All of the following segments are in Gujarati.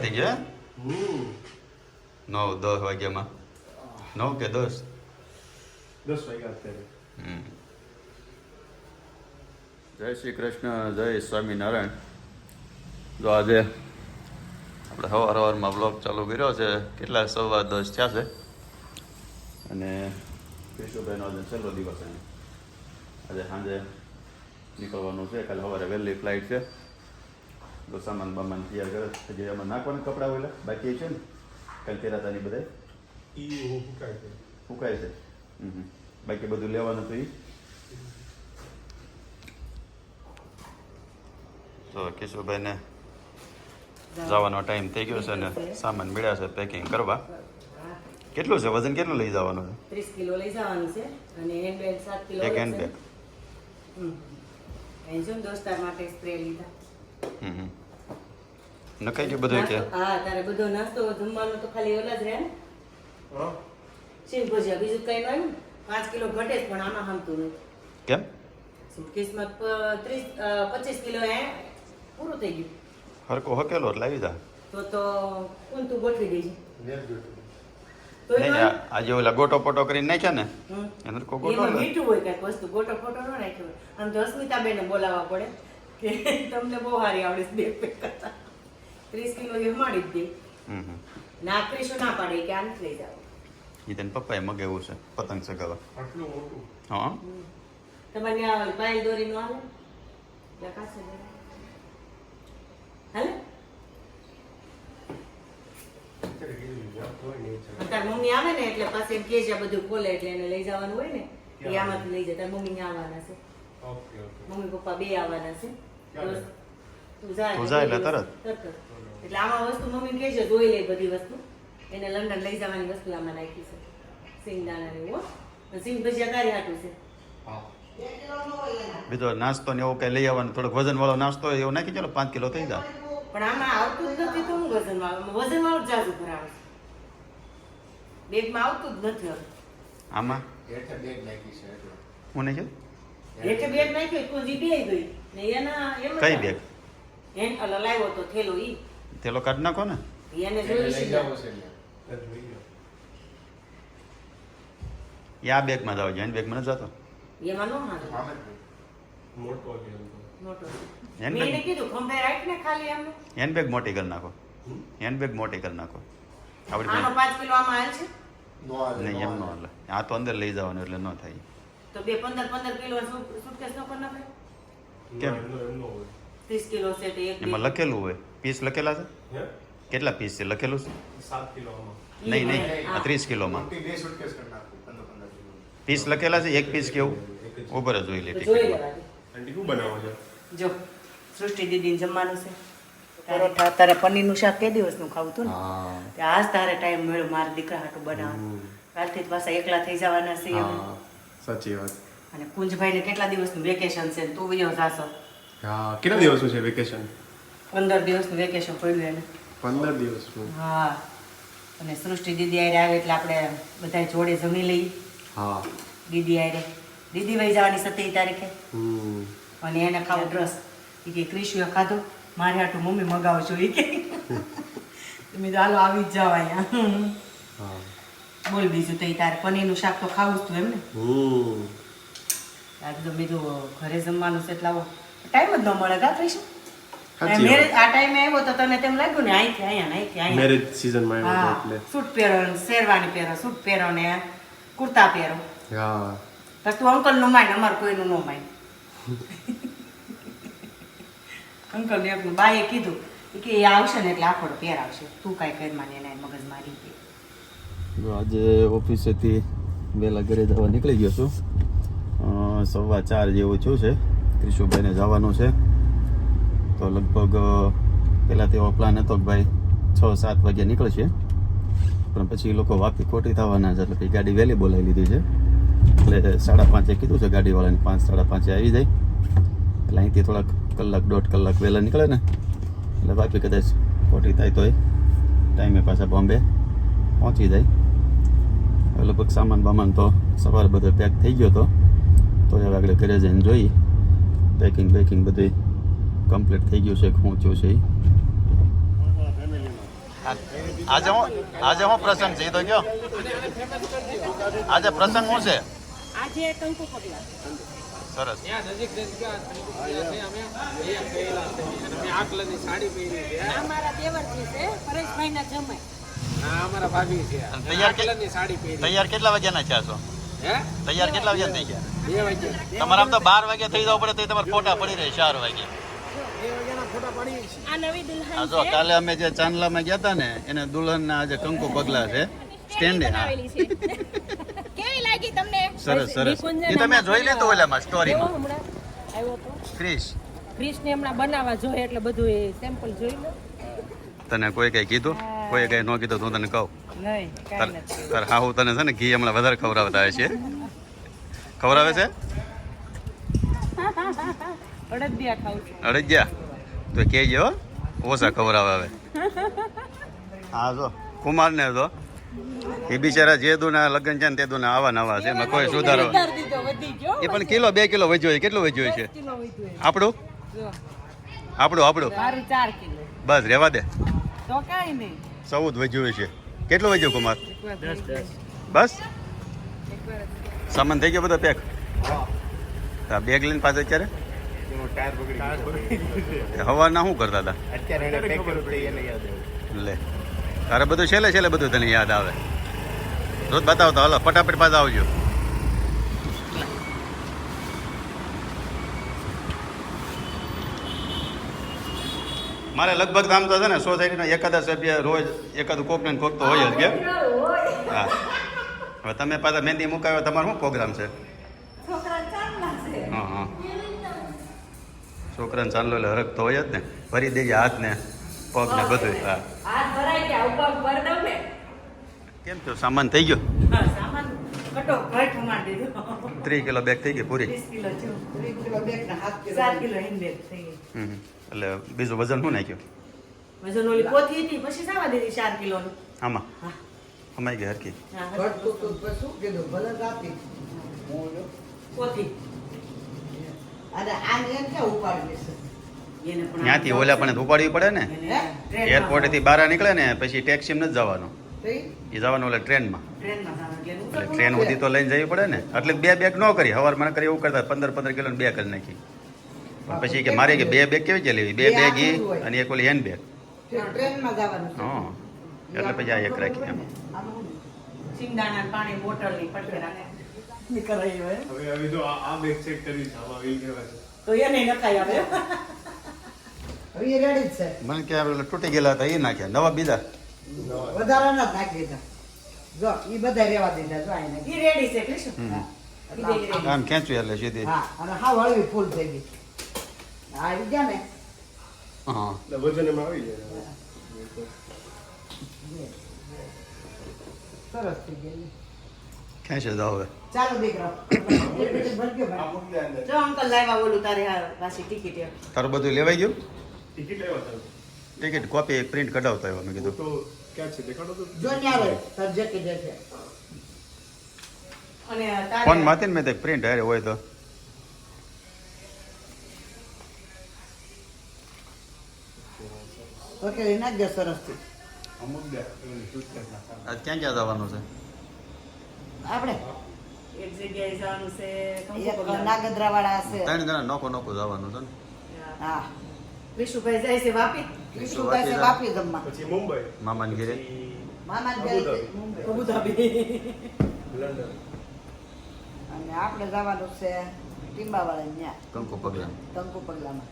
થઈ ગયા નવ દસ વાગ્યામાં. નવ કે દસ? દસ વાગ્યા અત્યારે. હમ. જય શ્રી કૃષ્ણ જય સ્વામિનારાયણ. જો આજે આપણે સવાર સવારમાં બ્લોગ ચાલુ કર્યો છે કેટલા સવા દસ થયા છે? અને કેશુભાઈનો આજે છેલ્લો દિવસ આજે સાંજે નીકળવાનું છે કાલે સવારે વહેલી ફ્લાઇટ છે. તો સામાન બામાન તૈયાર કરે હજી એમાં નાખવાના કપડાં હોય બાકી છે ને કાલે પહેરાતાની બધા? ઈ હું છે. ફૂંકાય છે? હમ હમ. બાકી બધું લેવાનું તો એ તો કિશોરભાઈને જવાનો ટાઈમ થઈ ગયો છે ને સામાન મળ્યા છે પેકિંગ કરવા. કેટલું છે? વજન કેટલું લઈ જવાનું છે? ત્રીસ કિલો લઈ જવાનું છે અને હેન્ડબેગ સાત કિલો એક. હેન્ડબેગ દોસ્તાર માટે સ્પ્રે લીધા. નખાઈ ગયું બધું કે? હા તારે બધો નાસ્તો જમવાનો તો ખાલી ઓલા જ રહે ને? હા. શીંગ ભજીયા બીજું કઈ નહીં. પાંચ કિલો ઘટે જ પણ આમાં હમતું નથી. કેમ? સુટકેસમાં ત્રીસ પચીસ કિલો હે. પૂરું થઈ ગયું. હરકો હકેલો એટલે આવી જા. તો તો કોણ તું ગોઠવી. દેજે નહીં આ- ઓલા ગોટો પોટો કરીને નાખ્યા ને? એનો ગોટો મીઠું હોય કંઈક વસ્તુ ગોટો ફોટો ન નાખ્યો. આમ તો અસ્મિતાબેનને બોલાવવા પડે. કે તમને બહુ સારી આવડે છે બેગ પેક કરતા. ત્રીસ કિલો એ હમાડી જ દે. ના કરીશું ના પાડે કે આમ લઈ જાવ એ તને પપ્પાએ મગાવ્યું છે પતંગ ચગાવવા. આટલું મોટું? હા. તમારે ત્યાં ઓલી પાયલ દોરીનું આવે? લખાશે હાલે? તાર મમ્મી આવે ને એટલે પાસે એમ કે છે બધું ખોલે એટલે એને લઈ જવાનું હોય ને એ આમાંથી લઈ જાય. તાર મમ્મી આવવાના છે. Okay okay. મમ્મી પપ્પા બે આવવાના છે. તું જાય એટલે તરત. એટલે આમાં વસ્તુ મમ્મી કહે છે જોઈ લે બધી વસ્તુ. એને લંડન લઈ જવાની વસ્તુ આમાં નાખી છે. સિંગદાણા ને એવું સિંગ ભજીયા કાર્ય હાટું છે. હા. બીજો નાસ્તો ને એવું કઈ લઈ આવવાનું થોડોક વજન વાળો નાસ્તો હોય એવું નાખી ચાલો પાંચ કિલો થઈ જાય. પણ આમાં આવતું જ નથી તો હું વજન વાળું વજન વાળું જ જાજુ ભરાવે બેગમાં આવતું જ નથી આમાં? હું બેગ નાખી છે હું નહીં હેઠે બેગ નાખ્યો તો જી બે ગઈ. ને એના એમ કઈ બેગ? એન અલ લાવ્યો તો થેલો ઈ. તેલો કાઢ નાખો ને? એને જોઈ છે એ આ બેગમાં જાવ છે. બેગમાં જતો? એમાં નો હાલે મોટો છે મોટો મેં બેગ? કીધું ખંભે રાખ ને ખાલી એમ એન બેગ મોટી કરી નાખો? એન બેગ મોટી કરી નાખો. આપણી આનો કિલો આમાં હાલ છે? નો હાલે, નહીં એમ ન આ તો અંદર લઈ જવાનું એટલે ન થાય. તો બે પંદર પંદર કિલો સુટકેસ નો પણ નાખે કેમ? એમનો એમનો હોય. ત્રીસ કિલો છે તો એક એમાં લખેલું હોય. પીસ લખેલા છે? કેટલા પીસ છે? લખેલું છે? સાત કિલો નહીં નહીં. આ ત્રીસ કિલોમાં. બે suitcase કરી નાખું, પંદર પંદર કિલો. પીસ લખેલા છે? એક પીસ કેવું એક જ. ઉપર જોઈ લે શું બનાવો છો? જો સૃષ્ટિ દીદી જમવાનું છે. પરોઠા તારે પનીરનું શાક કે દિવસનું ખાવું હતું ને? હા. આજ તારે ટાઈમ મળ્યો મારા દીકરા હાટું બનાવવાનું. કાલથી પાછા એકલા થઈ જવાના છે સાચી વાત. અને કુંજભાઈને કેટલા દિવસનું વેકેશન છે ને તું વિયો જાશો? હા કેટલા દિવસનું છે વેકેશન પંદર દિવસનું વેકેશન પડ્યું એને. પંદર દિવસનું. હા. અને સૃષ્ટિ દીદી આરે આવે એટલે આપણે બધા જોડે જમી લઈએ. હા. દીદી આરે દીદી વહી જવાની સત્તરી તારીખે. હમ. અને એને ખાવો ડ્રેસ એ કે ક્રિશુએ ખાધો. મારે હાટું મમ્મી મગાવજો. એ કે. તમે તો હાલો આવી જ જાવ અહીંયા. બોલ બીજું તો ઈ તારે પનીરનું શાક તો ખાવું જ તું એમ ને આજે તો બીજું ઘરે જમવાનું છે એટલે આવો. ટાઈમ જ ન મળે ક્રિશુ મેરેજ આ ટાઈમે આવ્યો તો તને તેમ લાગ્યું ને અહીંથી અહીંયા અહીંથી અહીંયા મેરેજ સિઝનમાં આવ્યો એટલે. સૂટ પહેરો શેરવાની પહેરો સૂટ પહેરો ને કુર્તા પહેરો. હા. બસ તું અંકલનું માન અમાર કોઈનું નો માય અંકલ ને એકનું કીધું કે એ આવશે ને એટલે આખો પહેરાવશે. તું કાંઈ કરી માની એના મગજ મારી આજે ઓફિસેથી વહેલા ઘરે જવા નીકળી ગયો છું. સવા ચાર જેવું થયો છે. ક્રિશુભાઈને જવાનું છે. તો લગભગ પહેલાં તેવો પ્લાન હતો કે ભાઈ છ, સાત વાગ્યા નીકળશે. પણ પછી એ લોકો વાપી ખોટી થવાના છે, એટલે ગાડી વહેલી બોલાવી લીધી છે. એટલે સાડા પાંચે કીધું છે ગાડીવાળાને, પાંચ, સાડા પાંચે આવી જાય. એટલે અહીંથી થોડાક કલાક, દોઢ કલાક વહેલા નીકળે ને. એટલે વાપી કદાચ ખોટી થાય તોય. ટાઈમે પાછા બોમ્બે પહોંચી જાય. લગભગ સામાન બામાન તો સવારે બધો પેક થઈ ગયો હતો. તો હવે આગળ ઘરે જઈને જોઈ પેકિંગ બેકિંગ બધું કમ્પ્લીટ થઈ ગયું છે શું થયું છે. આજે હું આજે હું પ્રસંગ છે એ તો કયો? આજે પ્રસંગ શું છે? આજે કંકુ પગલા. સરસ. અમારા દેવરજી છે પરેશભાઈ ના તૈયાર તૈયાર કેટલા વાગ્યાના છો? તૈયાર કેટલા વાગ્યા થઈ ગયા? તમારે આમ તો બાર વાગ્યા થઈ જવું પડે તો તમારે ફોટા પડી રહે ચાર વાગે આ નવી આ દુલ્હન જો કાલે અમે જે ચાંદલામાં ગયા હતા ને એને દુલ્હનના આજે કંકુ પગલા છે. સ્ટેન્ડે હા. કેવી લાગી તમને? સરસ સરસ. એ તમે જોઈ લીધું ઓલામાં સ્ટોરીમાં હમણાં આવ્યો તો ક્રિશ ક્રિશને હમણાં બનાવવા જોઈએ એટલે બધું એ સેમ્પલ જોઈ લો. તને કોઈ કઈ કીધું? કોઈ કઈ ન કીધું તું તને કહું. તાર હા હું તને છે ને ઘી હમણાં વધારે ખવડાવતા હોય છે. ખવડાવે છે? અડદિયા તો કે જો ઓછા ખવડાવે હવે. હા જો કુમારને તો એ બિચારા જે દુના લગ્ન છે ને તે દુના આવા નવા છે. એમાં કોઈ સુધારો એ પણ કિલો બે કિલો વધ્યો છે કેટલું વધ્યો છે? આપણું? આપણું આપણું? બસ રહેવા દે. તો કાંઈ નહીં. ચૌદ વધ્યું છે કેટલું વધ્યું કુમાર? બસ? સામાન થઈ ગયો બધો પેક? હા. બેગ લઈને પાછા અત્યારે? હવાના શું કરતા હતા? લે. તારે બધું છેલ્લે છેલ્લે બધું તને યાદ આવે. રોજ બતાવતા હલો ફટાફટ પાછા આવજો. મારે લગભગ આમ તો છે ને સોસાયટીના એકાદા સભ્ય રોજ એકાદ કોક ને કોક તો હોય જ કે. હા. હવે તમે પાછા મહેંદી મુકાવ્યો તમારો શું પ્રોગ્રામ છે? હા હા. છોકરાને ચાંદલો એટલે હરખ તો હોય જ ને. ભરી દેજે હાથ ને પગ ને બધું હા. ને કેમ છો? સામાન થઈ ગયો? હા, સામાન કટો ઘટ મારી દીધો. ત્રીસ કિલો બેગ થઈ ગઈ પૂરી? કિલો બેગ સાત કિલો હિંગ થઈ ગઈ. હમ. એટલે બીજું વજન શું નાખ્યું? વજન ઓલી પોથી હતી પછી સાવા દીધી ચાર કિલોનું. આમાં? પોથી. એને પણ ત્યાંથી ઓલા પણ ઉપાડવી પડે ને? એરપોર્ટ એરપોર્ટેથી બહાર નીકળે ને પછી ટેક્સી નથી જવાનું. એ જવાનું એટલે ટ્રેનમાં. ટ્રેનમાં એટલે એટલે ટ્રેન સુધી તો લઈને જવી પડે ને. એટલે બે બેગ ન કરી. હવારમાં કરી એવું કરતા પંદર પંદર કિલો બે કરી નાખી. પણ પછી કે મારે કે બે બેગ કેવી લેવી? બે બેગ ઈ અને એક ઓલી હેન્ડ બેગ ટ્રેનમાં જવાનું છે. હા. એટલે પછી આ એક રાખી એમ. પાણી બોટલની પટકે રાખે નીકળાય હોય. હવે હવે જો આ આ બેગ ચેક કરી છે આમાં વીલ કેવા છે. તો એને નખાય હવે રેડી છે. મને કે આ તૂટી ગયેલા હતા એ નાખ્યા. નવા બીજા. વધારાના જ નાખી દીધા. જો એ બધા રેવા દીધા જો આઈને. ઈ રેડી છે કૃષ્ણ. આમ ખેંચ્યું એટલે સીધી. હા અને હા હળવી ફૂલ થઈ ગઈ. આવી ગયા ને? હા. વજન એમાં આવી જાય સરસ થઈ જાવ ચાલો દીકરા. જો અંકલ લાવ્યા ઓલું તારે પાછી ટિકિટ તારું બધું લેવાઈ ગયું? ટિકિટ લેવા ટિકિટ કોપી પ્રિન્ટ કઢાવતા આવ્યો મેં કીધું. તો ક્યાં છે? દેખાડો તો. જો છે. અને ફોનમાંથી મેં તો પ્રિન્ટ હારે હોય તો. સરસથી આજ ક્યાં ક્યાં જવાનું છે? આપણે? એક જગ્યાએ જવાનું છે એક વાળા હશે. ત્રણ જણા નોકો નોકો જવાનું છે ને? હા. વિશુભાઈ જાય છે વાપી? વિષ્ણુભાઈ છે વાપી જમવા. પછી મુંબઈ. મામાને ઘેરે? પછી મામા અબુ જાય છે ધાબી. મુંબઈ. અબુધાબી. લંડન. અને આપણે જવાનું છે ટીંબાવાળા ત્યાં કંકુ પગલા. કંકુ પગલામાં.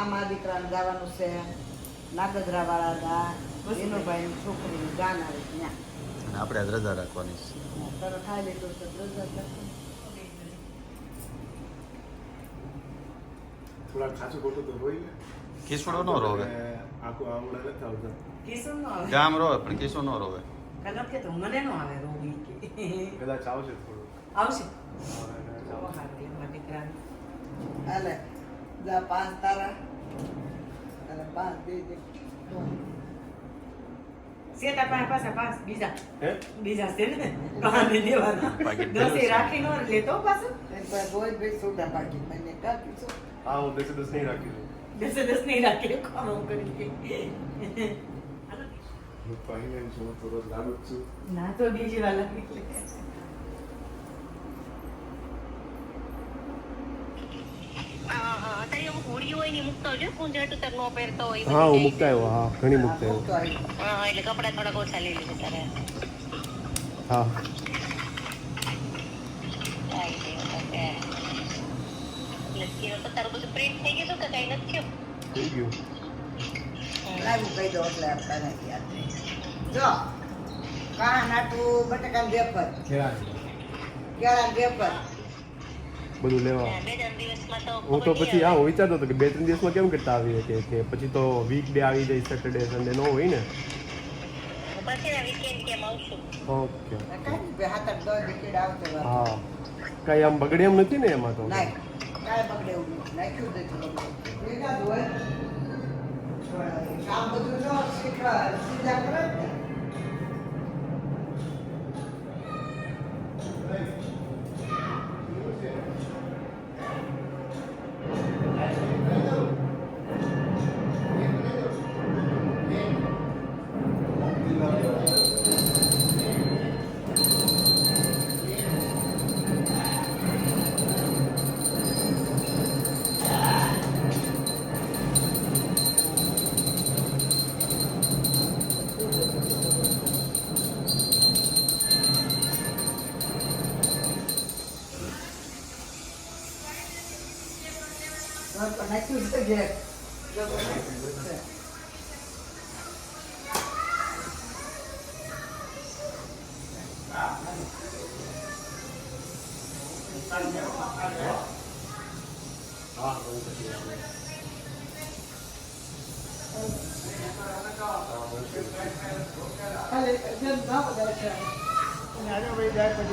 આ મા દીકરાને જવાનું છે. નાગદરા વાળા વિનુભાઈ છોકરીનું ગાન આવે ત્યાં. અને આપણે આજ રજા રાખવાની છે. તરત ખાઈ લેતો છે રજા. થોડા ખાસું ખોટું તો હોય ને. કિસુડો ન રોવે. આખું આમળા નથી આવતા. કિશોર નો આવે. ગામ રોવે પણ કિસો ન રોવે. કલર કે તો મને નો આવે કે. કદાચ આવશે થોડું આવશે. હાલે જા પાંચ તારા. પાંચ દે દે પાસે પાછા પાંચ બીજા બીજા છે ને કહાને દેવાના દસે રાખી નો લેતો પાછું પણ રોજ ભાઈ છૂટા પાકી મને કાપી છો હા હું દસે દસ નહીં રાખી દઉં દસે દસ નહીં રાખી કામ કરી હું હું થોડો લાગુ જ છું ના તો બીજી વાર લખી અત્યારે અમુક હોડીઓ હોય ને મૂકતા હોય કુંજ તક નો પહેરતો હોય હા હું મુકતા આવ્યો હા ઘણી મુકતા આવ્યો હા એટલે કપડા થોડાક ઓછા લઈ લીધા તારે હા. એટલે તારું બધું પ્રિન્ટ થઈ ગયું કે કઈ નથી થઈ ગયું. લાવું કહી દો એટલે જો કાળા નાટું બટાકાનું વેફર. કેળાનું વેફર. બધું લેવા હું તો પછી આ વિચારતો હતો કે બે ત્રણ દિવસમાં કેમ કરતા આવીએ કે કે પછી તો વીક ડે આવી જાય સેટરડે સન્ડે નો હોય ને આવે. ઓકે. હા કઈ આમ બગડે એમ નથી ને એમાં તો. કામ બધું જો શીખવા સીધા કરે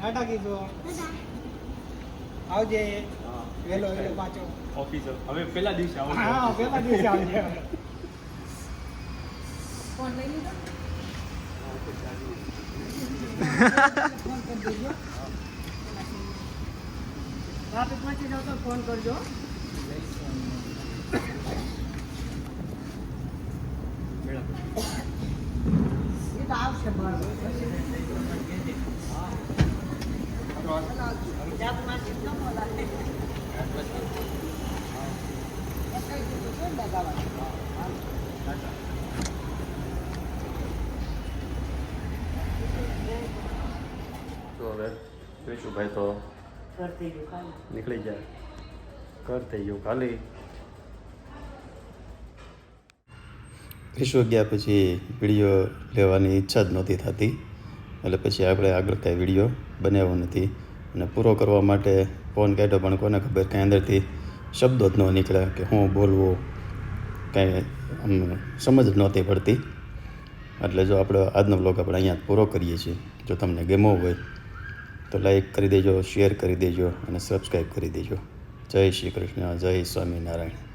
ટાટા ટ્રાફિકમાંથી જાવ તો ફોન કરજો. એ તો નીકળી જાય. ઘર થઈ ગયું ખાલી. વિશ્વ ગયા પછી વીડિયો લેવાની ઈચ્છા જ નહોતી થતી. એટલે પછી આપણે આગળ કાંઈ વીડિયો બનાવ્યો નથી. અને પૂરો કરવા માટે ફોન કાઢ્યો, પણ કોને ખબર, કાંઈ અંદરથી શબ્દો જ ન નીકળ્યા કે હું બોલવું. કાંઈ આમ સમજ જ નહોતી પડતી. એટલે જો આપણે આજનો બ્લોગ આપણે અહીંયા પૂરો કરીએ છીએ. જો તમને ગમો હોય તો લાઈક કરી દેજો શેર કરી દેજો અને સબસ્ક્રાઈબ કરી દેજો. જય શ્રી કૃષ્ણ, જય સ્વામિનારાયણ.